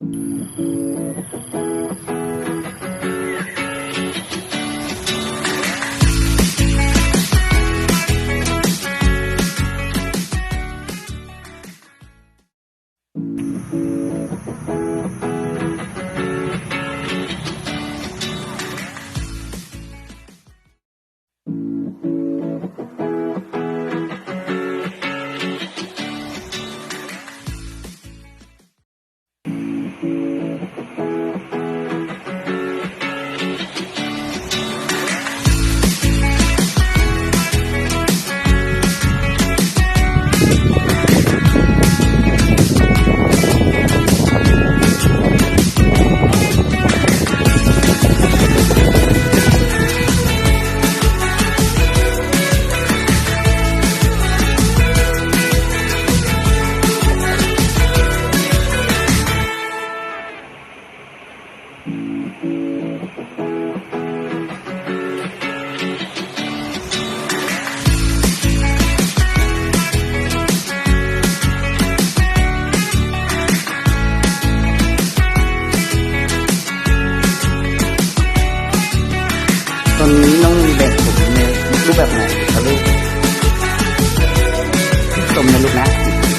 うん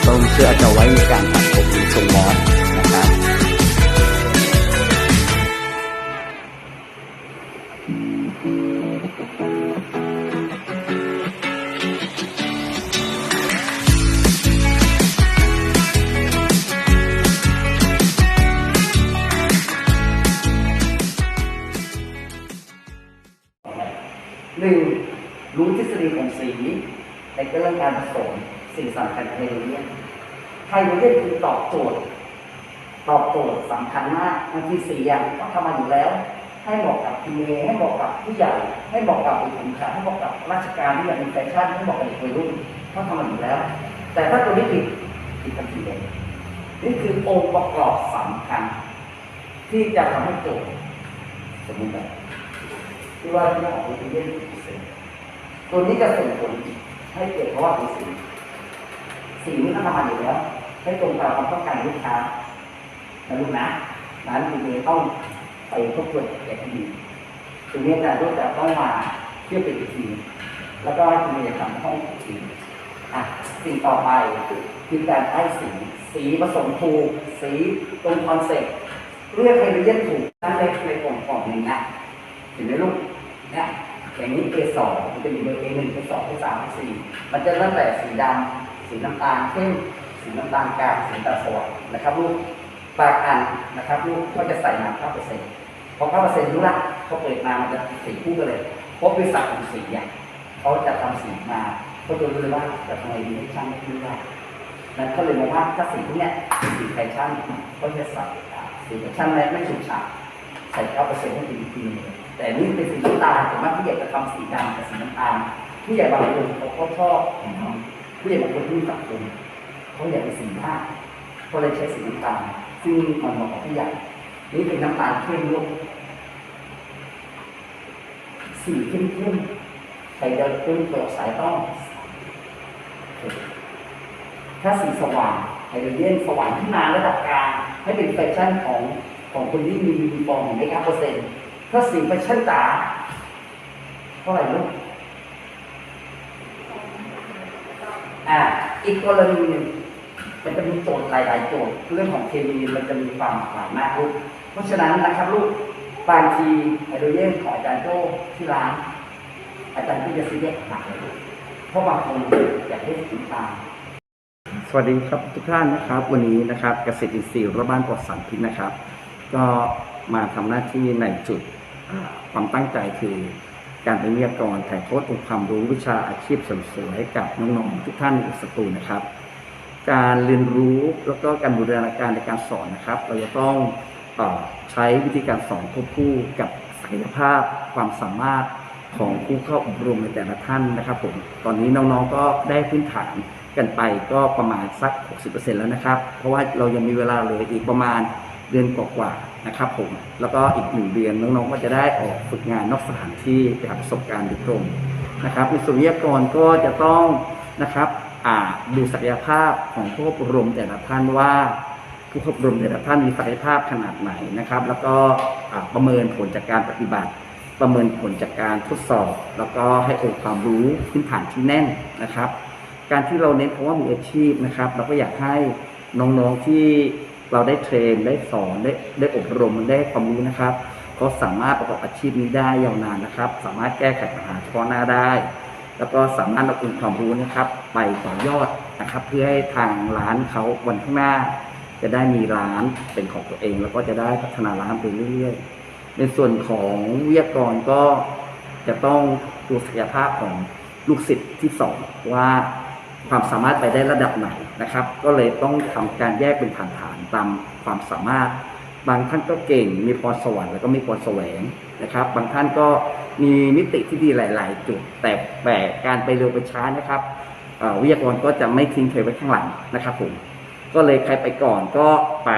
ต้มเพื่อจะไว้ในการตัดผมทรงมอสนะครับหนึ่งรู้ทฤษฎีของสีในเรื่องการผสม สิ่งสำคัญไฮโดรเจนไฮโดรเจนคือตอบโจทย์ ตอบโจทย์สำคัญมากบางทีสี่อย่างก็ทำมาอยู่แล้ว ให้เหมาะกับทีเอให้เหมาะกับผู้ใหญ่ให้เหมาะกับเด็กขุนขาให้เหมาะกับราชการที่อยากมีแฟชั่นให้เหมาะกับเด็กวัยรุ่นเขาทำมาอยู่แล้ว แต่ถ้าตัวนี้ผิดผิดทันทีเลยนี่คือองค์ประกอบสำคัญ ที่จะทำให้โจทย์สมมติแบบที่ว่าที่เราออกไปเรียนเสร็จตัวนี้จะส่งผลให้เกิดเพราะว่าของสี สีนี้ต้องทำมาอยู่แล้วให้ตรงกับความต้องการของลูกค้านะลูกนะร้านคุณเอต้องไปทบทวนแก้ที่ดีตรงนี้อาจารย์ก็จะต้องมาเทียบเป็นอีกทีแล้วก็ให้คุณเอทำห้องอีกทีอะสิ่งต่อไปคือการไอ้สี สีผสมถูกสีตรงคอนเซ็ปต์เรียกไฮโดรเจนถูกนั่นในในกล่องกล่องหนึ่งนะเห็นไหมลูกเนี่ยอย่างนี้ A สองมันจะมีเบอร์ A หนึ่ง A สอง A สาม A สี่มันจะเริ่มแต่สีดำ สีน้ำตาลเข้มสีน้ำตาลกลางสีน้ำตาลสว่างนะครับลูกบางอันนะครับลูกก็จะใส่น้ำเก้าเปอร์เซ็นต์พอเก้าเปอร์เซ็นต์รู้ละเขาเปิดมามันจะสีคู่กันเลยเพราะบริษัทของสีอะเขาจะทำสีมาเขาจะรู้เลยว่าจะทำไมดีให้ช่างไม่ขึ้นได้นั้นก็เลยมองว่าถ้าสีพวกเนี้ยสีแฟชั่นก็จะใส่สีแฟชั่นไม่ไม่ฉูดฉาดใส่เก้าเปอร์เซ็นต์ให้ดีอีกทีแต่นี่เป็นสีน้ำตาลผมว่าผู้ใหญ่จะทำสีดำกับสีน้ำตาลผู้ใหญ่บางคนเขาก็ชอบ ผู้ใหญ่บางคนที่มีสังคมเขาอยากเป็นสีผ้าก็เลยใช้สีน้ำตาลซึ่งมันเหมาะกับผู้ใหญ่นี่เป็นน้ำตาลเข้มลูกสีเข้มเข้มๆใครจะขึ้นเปลือกสายต้อง ถ้าสีสว่างไฮโดรเจนสว่างขึ้นมาระดับกลางให้เป็นแฟชั่นของของคนที่มียูนิฟอร์มของเมกะเปอร์เซ็นต์ถ้าสีแฟชั่นจ๋าเท่าไหร่ลูก อ่าอีกกรณีหนึ่งมันจะมีโจทย์หลายๆโจทย์เรื่องของเคมีมันจะมีความหลากหลายมากลูกเพราะฉะนั้นนะครับลูกบางทีไฮโดเจนของอาจารย์โจที่ร้านอาจารย์ก็จะซื้อแยกหนักเลยลูกเพราะบางคนอยากได้สีน้ำตาสวัสดีครับทุกท่านนะครับ วันนี้นะครับเกษตรอินทรีย์รบ้านปลอดสารพิษนะครับ ก็มาทำหน้าที่ในจุดความตั้งใจคือ การเป็นวิทยากรถ่ายทอดองค์ความรู้วิชาอาชีพเสริมสวยให้กับน้องๆทุกท่านในสตูนะครับ การเรียนรู้แล้วก็การบูรณาการในการสอนนะครับ เราจะต้องอใช้วิธีการสอนควบคู่กับศักยภาพความสามารถของผู้เข้าอบรมในแต่ละท่านนะครับผมตอนนี้น้องๆก็ได้พื้นฐานกันไปก็ประมาณสัก 60%แล้วนะครับ เพราะว่าเรายังมีเวลาเหลืออีกประมาณเดือนกว่าๆ นะครับผมแล้วก็อีกหนึ่งเดือนน้องๆก็จะได้ออกฝึกงานนอกสถานที่ไปหาประสบการณ์โดยตรงนะครับในส่วนวิทยากรก็จะต้องนะครับอ่าดูศักยภาพของผู้อบรมแต่ละท่านว่าผู้อบรมแต่ละท่านมีศักยภาพขนาดไหนนะครับ แล้วก็ประเมินผลจากการปฏิบัติ ประเมินผลจากการทดสอบ แล้วก็ให้องค์ความรู้พื้นฐานที่แน่นนะครับ การที่เราเน้นคำว่ามืออาชีพนะครับ เราก็อยากให้น้องๆที่ เราได้เทรนได้สอนได้ได้อบรมได้ความรู้นะครับเขาสามารถประกอบอาชีพนี้ได้ยาวนานนะครับ สามารถแก้ไขปัญหาเฉพาะหน้าได้ แล้วก็สามารถเอาองค์ความรู้นะครับ ไปต่อยอดนะครับ เพื่อให้ทางร้านเขาวันข้างหน้า จะได้มีร้านเป็นของตัวเอง แล้วก็จะได้พัฒนาร้านไปเรื่อยๆในส่วนของวิทยากรก็จะต้องดูศักยภาพของลูกศิษย์ที่สองว่า ความสามารถไปได้ระดับไหนนะครับ ก็เลยต้องทำการแยกเป็นฐานๆตามความสามารถ บางท่านก็เก่ง มีพรสวรรค์แล้วก็มีพรแสวงนะครับ บางท่านก็มีมิติที่ดีหลาย ๆ จุด แต่แต่การไปเร็วไปช้านะครับวิทยากรก็จะไม่ทิ้งใครไว้ข้างหลังนะครับผมก็เลยใครไปก่อนก็ไป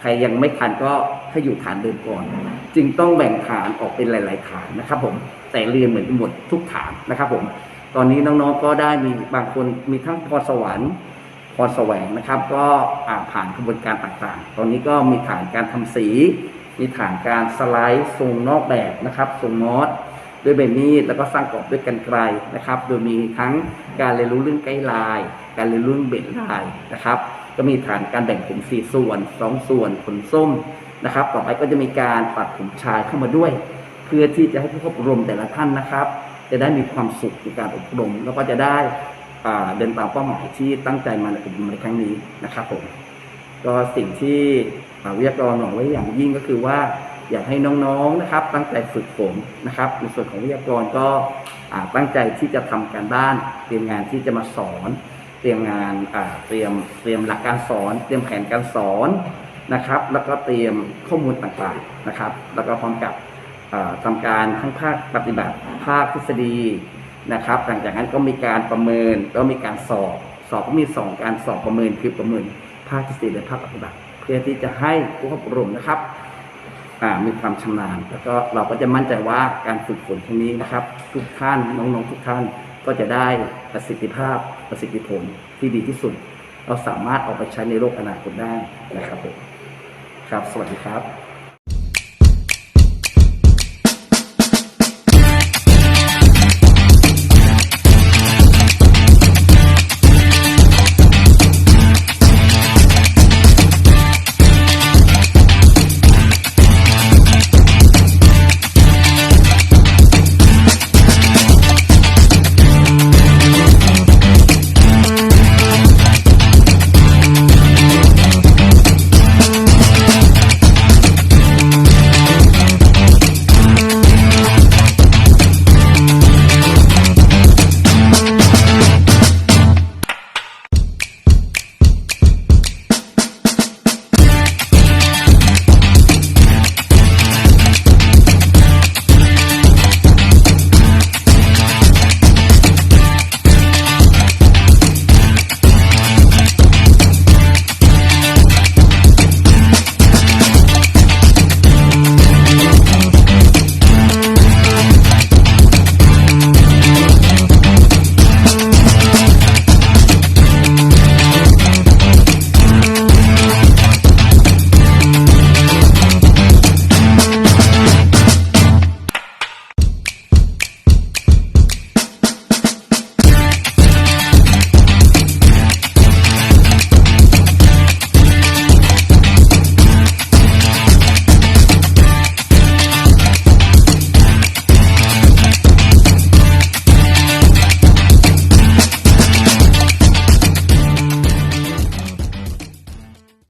ใครยังไม่ทันก็ให้อยู่ฐานเดิมก่อน จึงต้องแบ่งฐานออกเป็นหลาย ๆ ฐานนะครับผมแต่เรียนเหมือนกันหมดทุกฐานนะครับผม ตอนนี้น้องๆก็ได้มีบางคนมีทั้งพรสวรรค์พรแสวงนะครับ ก็ผ่านกระบวนการต่างๆ ตอนนี้ก็มีฐานการทำสี มีฐานการสไลด์ทรงนอกแบบนะครับทรงมอสด้วยใบมีดแล้วก็สร้างกรอบด้วยกันไกลนะครับ โดยมีทั้งการเรียนรู้เรื่องไกด์ไลน์การเรียนรู้เรื่องเบ็ดไลน์นะครับ ก็มีฐานการแบ่งผมสี่ส่วนสองส่วนขนส้มนะครับ ต่อไปก็จะมีการปัดผมชายเข้ามาด้วย เพื่อที่จะให้ผู้อบรมแต่ละท่านนะครับ จะได้มีความสุขในการอบรม แล้วก็จะได้เดินตามเป้าหมายที่ตั้งใจมาในอบรมในครั้งนี้นะครับผมก็สิ่งที่วิทยากรหวังไว้อย่างยิ่งก็คือว่าอยากให้น้องๆนะครับ ตั้งใจฝึกฝนนะครับ ในส่วนของวิทยากรก็ตั้งใจที่จะทำการบ้าน เตรียมงานที่จะมาสอน เตรียมงานเตรียมเตรียมหลักการสอน เตรียมแผนการสอนนะครับ แล้วก็เตรียมข้อมูลต่างๆนะครับ แล้วก็พร้อมกับ อ่าทำการทั้งภาคปฏิบัติภาคทฤษฎีนะครับ หลังจากนั้นก็มีการประเมินก็มีการสอบสอบก็มีสองการสอบประเมินคือประเมินภาคทฤษฎีและภาคปฏิบัติ เพื่อที่จะให้ผู้อบรมนะครับมีความชำนาญ แล้วก็เราก็จะมั่นใจว่าการฝึกฝนครั้งนี้นะครับ ทุกท่านน้องๆทุกท่านก็จะได้ประสิทธิภาพประสิทธิผลที่ดีที่สุด เราสามารถเอาไปใช้ในโลกอนาคตได้นะครับผมครับ สวัสดีครับ